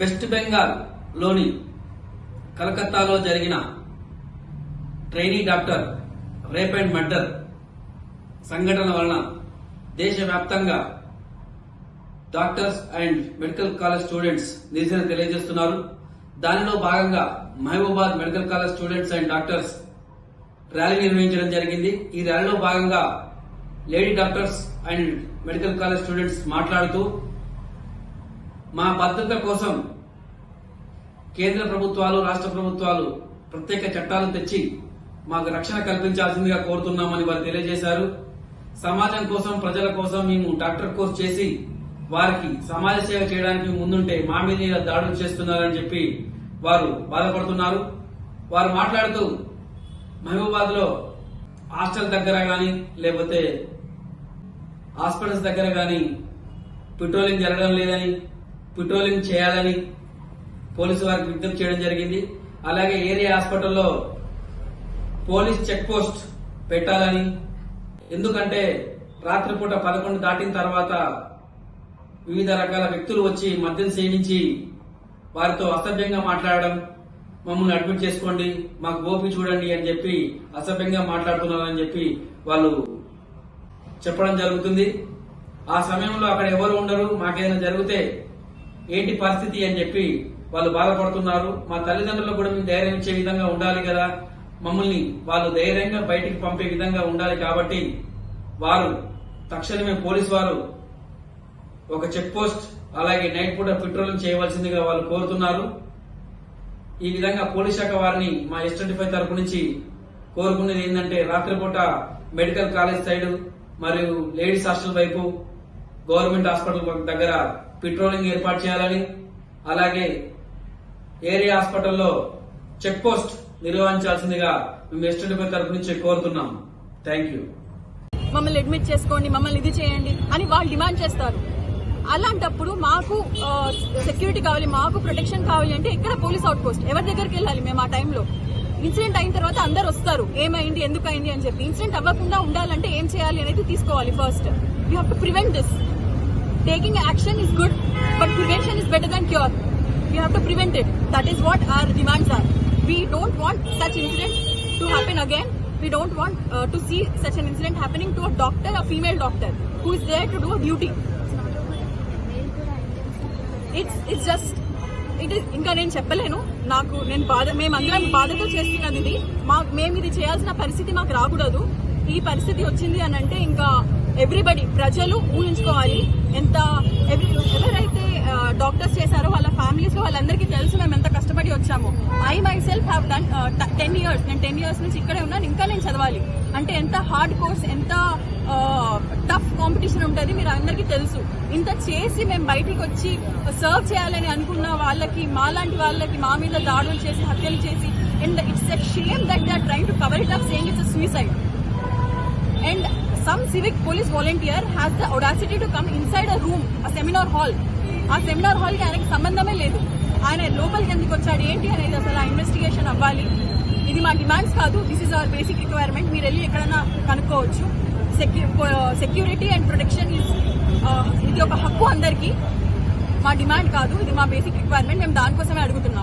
West బెంగాల్లోని కలకత్తాలో జరిగిన trainee doctor rape and murder సంఘటన వలన దేశవ్యాప్తంగా doctors and medical college students నిరసన తెలియజేస్తున్నారు. దానిలో భాగంగా Mahabubad medical college students and doctors rally నిర్వహించడం జరిగింది. ఈ ర్యాలీలో భాగంగా lady doctors and medical college students మాట్లాడుతూ మా భద్రత కోసం కేంద్ర ప్రభుత్వాలు రాష్ట్ర ప్రభుత్వాలు ప్రత్యేక చట్టాలు తెచ్చి మాకు రక్షణ కల్పించాల్సిందిగా కోరుతున్నామని వారు తెలియజేశారు. సమాజం కోసం ప్రజల కోసం మేము డాక్టర్ కోర్స్ చేసి వారికి సమాజ సేవ చేయడానికి ముందుంటే మా మీద దాడులు చేస్తున్నారని చెప్పి వారు బాధపడుతున్నారు. వారు మాట్లాడుతూ మహబూబాద్లో హాస్టల్ దగ్గర గాని లేకపోతే హాస్పిటల్స్ దగ్గర గాని పెట్రోలింగ్ జరగడం లేదని పెట్రోలింగ్ చేయాలని పోలీసు వారికి విజ్ఞప్తి చేయడం జరిగింది. అలాగే ఏరియా హాస్పిటల్లో పోలీస్ చెక్ పోస్ట్ పెట్టాలని. ఎందుకంటే రాత్రిపూట పదకొండు దాటిన తర్వాత వివిధ రకాల వ్యక్తులు వచ్చి మద్యం సేవించి వారితో అసభ్యంగా మాట్లాడడం మమ్మల్ని అడ్మిట్ చేసుకోండి మాకు ఓపి చూడండి అని చెప్పి అసభ్యంగా మాట్లాడుతున్నారని చెప్పి వాళ్ళు చెప్పడం జరుగుతుంది. ఆ సమయంలో అక్కడ ఎవరు ఉండరు మాకేదైనా జరిగితే ఏంటి పరిస్థితి అని చెప్పి వాళ్ళు బాధపడుతున్నారు. మా తల్లిదండ్రులకు కూడా మేము ధైర్యం ఇచ్చే విధంగా ఉండాలి కదా. మమ్మల్ని వాళ్ళు ధైర్యంగా బయటికి పంపే విధంగా ఉండాలి కాబట్టి వారు తక్షణమే పోలీసు వారు ఒక చెక్ పోస్ట్ అలాగే నైట్ పూట పెట్రోలింగ్ చేయవలసిందిగా వాళ్ళు కోరుతున్నారు. ఈ విధంగా పోలీస్ శాఖ వారిని మా ఎస్ ట్వంటీ ఫైవ్ తరపు నుంచి కోరుకునేది ఏంటంటే రాత్రిపూట మెడికల్ కాలేజ్ సైడ్ మరియు లేడీస్ హాస్టల్ వైపు గవర్నమెంట్ హాస్పిటల్ దగ్గర పెట్రోలింగ్ ఏర్పాటు చేయాలని అలాగే ఏరియా హాస్పిటల్లో చెక్ పోస్ట్ నిర్వహించాల్సిందిగా మేము ఎస్ తరపు నుంచి కోరుతున్నాం. థ్యాంక్ యూ మమ్మల్ని అడ్మిట్ చేసుకోండి మమ్మల్ని ఇది చేయండి అని వాళ్ళు డిమాండ్ చేస్తారు. అలాంటప్పుడు మాకు సెక్యూరిటీ కావాలి మాకు ప్రొటెక్షన్ కావాలి అంటే ఎక్కడ పోలీస్ అవుట్ పోస్ట్ ఎవరి దగ్గరికి వెళ్ళాలి మేము ఆ టైంలో ఇన్సిడెంట్ అయిన తర్వాత అందరు వస్తారు. ఏమైంది ఎందుకు అయింది అని చెప్పి. ఇన్సిడెంట్ అవ్వకుండా ఉండాలంటే ఏం చేయాలి అనేది తీసుకోవాలి first you have to prevent this taking action is good but prevention is better than cure you have to prevent it that is what our demands are we don't want such incident to happen again we don't want uh, to see such an incident happening to a doctor, a female doctor, who is there to do a duty. It's it's just it ఇంకా నేను చెప్పలేను. నాకు నేను బాధ మేమందరం బాధతో చేస్తున్నది ఇది. మా మేము ఇది చేయాల్సిన పరిస్థితి మాకు రాకూడదు. ఈ పరిస్థితి వచ్చింది అని అంటే ఇంకా ఎవ్రీబడి ప్రజలు ఊహించుకోవాలి. డాక్టర్స్ చేశారో వాళ్ళ ఫ్యామిలీస్లో వాళ్ళందరికీ తెలుసు మేము ఎంత కష్టపడి వచ్చాము. I myself have done ten years నేను టెన్ ఇయర్స్ నుంచి ఇక్కడే ఉన్నాను ఇంకా నేను చదవాలి. అంటే ఎంత హార్డ్ కోర్స్ ఎంత టఫ్ కాంపిటీషన్ ఉంటుంది మీరు అందరికీ తెలుసు. ఇంత చేసి మేము బయటికి వచ్చి సర్వ్ చేయాలని అనుకున్న వాళ్ళకి మాలాంటి వాళ్ళకి మా మీద దాడులు చేసి హత్యలు చేసి and it's a shame that they are trying to cover it up saying it's suicide and some civic police volunteer has the audacity to come inside a room, a seminar hall. ఆ seminar హాల్కి ఆయనకి సంబంధమే లేదు. ఆయన లోపలికి ఎందుకు వచ్చాడు ఏంటి అనేది అసలు ఆ ఇన్వెస్టిగేషన్ అవ్వాలి. ఇది మా డిమాండ్స్ కాదు. This is our basic requirement మీరు వెళ్ళి ఎక్కడైనా కనుక్కోవచ్చు. సెక్యూరిటీ అండ్ ప్రొటెక్షన్ ఇది ఒక హక్కు అందరికీ. మా డిమాండ్ కాదు. ఇది మా బేసిక్ రిక్వైర్మెంట్ మేము దానికోసమే అడుగుతున్నాం.